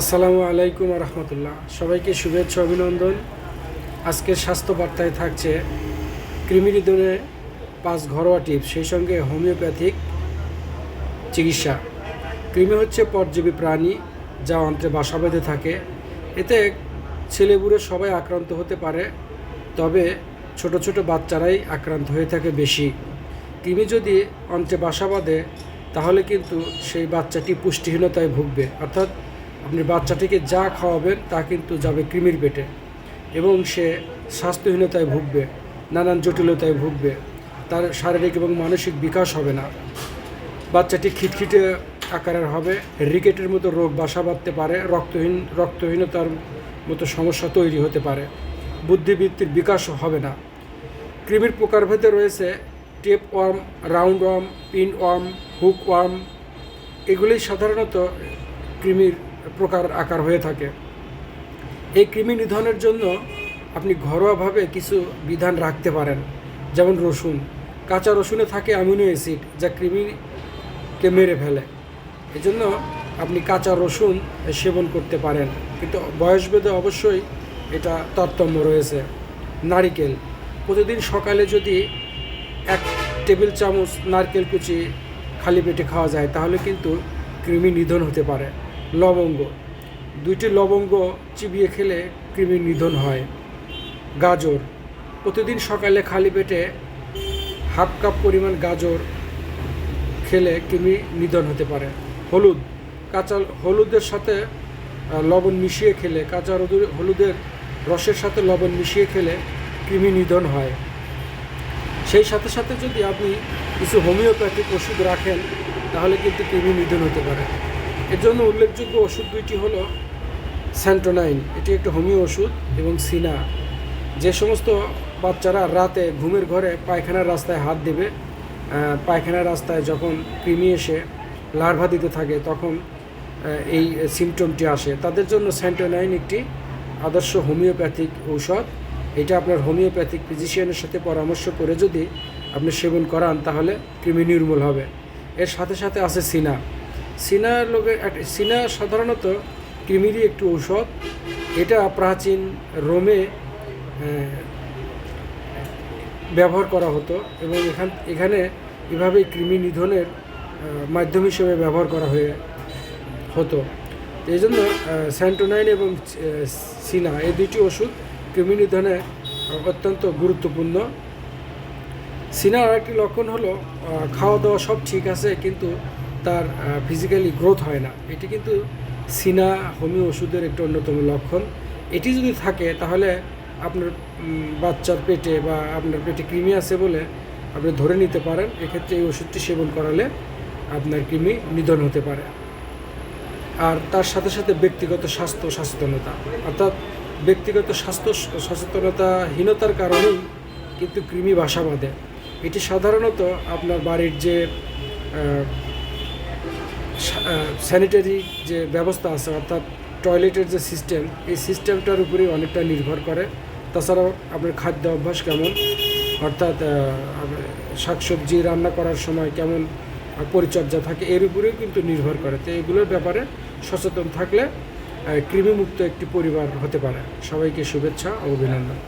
আসসালামু আলাইকুম রহমতুল্লাহ। সবাইকে শুভেচ্ছা, অভিনন্দন। আজকের স্বাস্থ্য বার্তায় থাকছে কৃমিনিধনে পাঁচ ঘরোয়া টিপস, সেই সঙ্গে হোমিওপ্যাথিক চিকিৎসা। কৃমি হচ্ছে পরজীবী প্রাণী, যা অন্ত্রে বাসা বেঁধে থাকে। এতে ছেলেবুড়ো সবাই আক্রান্ত হতে পারে, তবে ছোট ছোট বাচ্চারাই আক্রান্ত হয়ে থাকে বেশি। কৃমি যদি অন্ত্রে বাসা বাঁধে, তাহলে কিন্তু সেই বাচ্চাটি পুষ্টিহীনতায় ভুগবে। অর্থাৎ আপনি বাচ্চাটিকে যা খাওয়াবেন তা কিন্তু যাবে কৃমির পেটে এবং সে স্বাস্থ্যহীনতায় ভুগবে, নানান জটিলতায় ভুগবে, তার শারীরিক এবং মানসিক বিকাশ হবে না। বাচ্চাটি খিটখিটে আকারের হবে, রিকেটের মতো রোগ বাসা বাঁধতে পারে, রক্তহীন, রক্তহীনতার মতো সমস্যা তৈরি হতে পারে। বুদ্ধিবৃত্তির বিকাশ হবে না। কৃমির প্রকারভেদে রয়েছে tape worm, round worm, pin worm, hook worm. এগুলি সাধারণত কৃমির প্রকার আকার হয়ে থাকে। এই কৃমি নিধনের জন্য আপনি ঘরোয়াভাবে কিছু বিধান রাখতে পারেন। যেমন রসুন। কাঁচা রসুনে থাকে অ্যামিনো অ্যাসিড, যা কৃমিকে মেরে ফেলে। এজন্য আপনি কাঁচা রসুন সেবন করতে পারেন। কিন্তু বয়সভেদে অবশ্যই এটা তারতম্য রয়েছে। নারিকেল। প্রতিদিন সকালে যদি এক টেবিল চামচ নারকেল কুচি খালি পেটে খাওয়া যায়, তাহলে কিন্তু কৃমি নিধন হতে পারে। লবঙ্গ। দুইটি লবঙ্গ চিবিয়ে খেলে কৃমি নিধন হয়। গাজর। প্রতিদিন সকালে খালি পেটে হাফ কাপ পরিমাণ গাজর খেলে কৃমি নিধন হতে পারে। হলুদ। কাঁচা হলুদের সাথে লবণ মিশিয়ে খেলে, কাঁচা হলুদ- হলুদের রসের সাথে লবণ মিশিয়ে খেলে কৃমি নিধন হয়। সেই সাথে সাথে যদি আপনি কিছু হোমিওপ্যাথিক ওষুধ রাখেন, তাহলে কিন্তু কৃমি নিধন হতে পারে। এর জন্য উল্লেখযোগ্য ওষুধ দুইটি হলো স্যান্টোনাইন, এটি একটি হোমিও ওষুধ, এবং সিনা। যে সমস্ত বাচ্চারা রাতে ঘুমের ঘরে পায়খানার রাস্তায় হাত দেবে পায়খানার রাস্তায় যখন কৃমি এসে লার্ভা দিতে থাকে, তখন এই সিমটমটি আসে। তাদের জন্য স্যান্টোনাইন একটি আদর্শ হোমিওপ্যাথিক ঔষধ। এটা আপনার হোমিওপ্যাথিক ফিজিশিয়ানের সাথে পরামর্শ করে যদি আপনি সেবন করান, তাহলে কৃমি নির্মূল হবে। এর সাথে সাথে আছে সিনা। সিনা এক- সিনা সাধারণত কৃমিরই একটি ঔষধ। এটা প্রাচীন রোমে ব্যবহার করা হতো এবং এখান এখানে এভাবে কৃমি নিধনের মাধ্যম হিসেবে ব্যবহার করা হয়ে, হতো। এই জন্য স্যান্টোনাইন এবং সিনা এই দুটি ওষুধ কৃমি নিধনে অত্যন্ত গুরুত্বপূর্ণ। সিনার একটি লক্ষণ হলো খাওয়া দাওয়া সব ঠিক আছে, কিন্তু তার ফিজিক্যালি গ্রোথ হয় না। এটি কিন্তু সিনা, হোমিও ওষুধের একটি অন্যতম লক্ষণ। এটি যদি থাকে, তাহলে আপনার বাচ্চার পেটে বা আপনার পেটে কৃমি আছে বলে আপনি ধরে নিতে পারেন। এক্ষেত্রে এই ওষুধটি সেবন করালে আপনার কৃমি নিধন হতে পারে। আর তার সাথে সাথে ব্যক্তিগত স্বাস্থ্য সচেতনতা। অর্থাৎ ব্যক্তিগত স্বাস্থ্য সচেতনতাহীনতার কারণেই কিন্তু কৃমি বাসা বাঁধে। এটি সাধারণত আপনার বাড়ির যে স্যানিটারি যে ব্যবস্থা আছে, অর্থাৎ টয়লেটের যে সিস্টেম এই সিস্টেমটার উপরেই অনেকটা নির্ভর করে। তাছাড়াও আপনার খাদ্য অভ্যাস কেমন? অর্থাৎ শাকসবজি রান্না করার সময় কেমন পরিচর্যা থাকে, এর উপরেও কিন্তু নির্ভর করে। তো এগুলোর ব্যাপারে সচেতন থাকলে কৃমিমুক্ত একটি পরিবার হতে পারে। সবাইকে শুভেচ্ছা ও অভিনন্দন।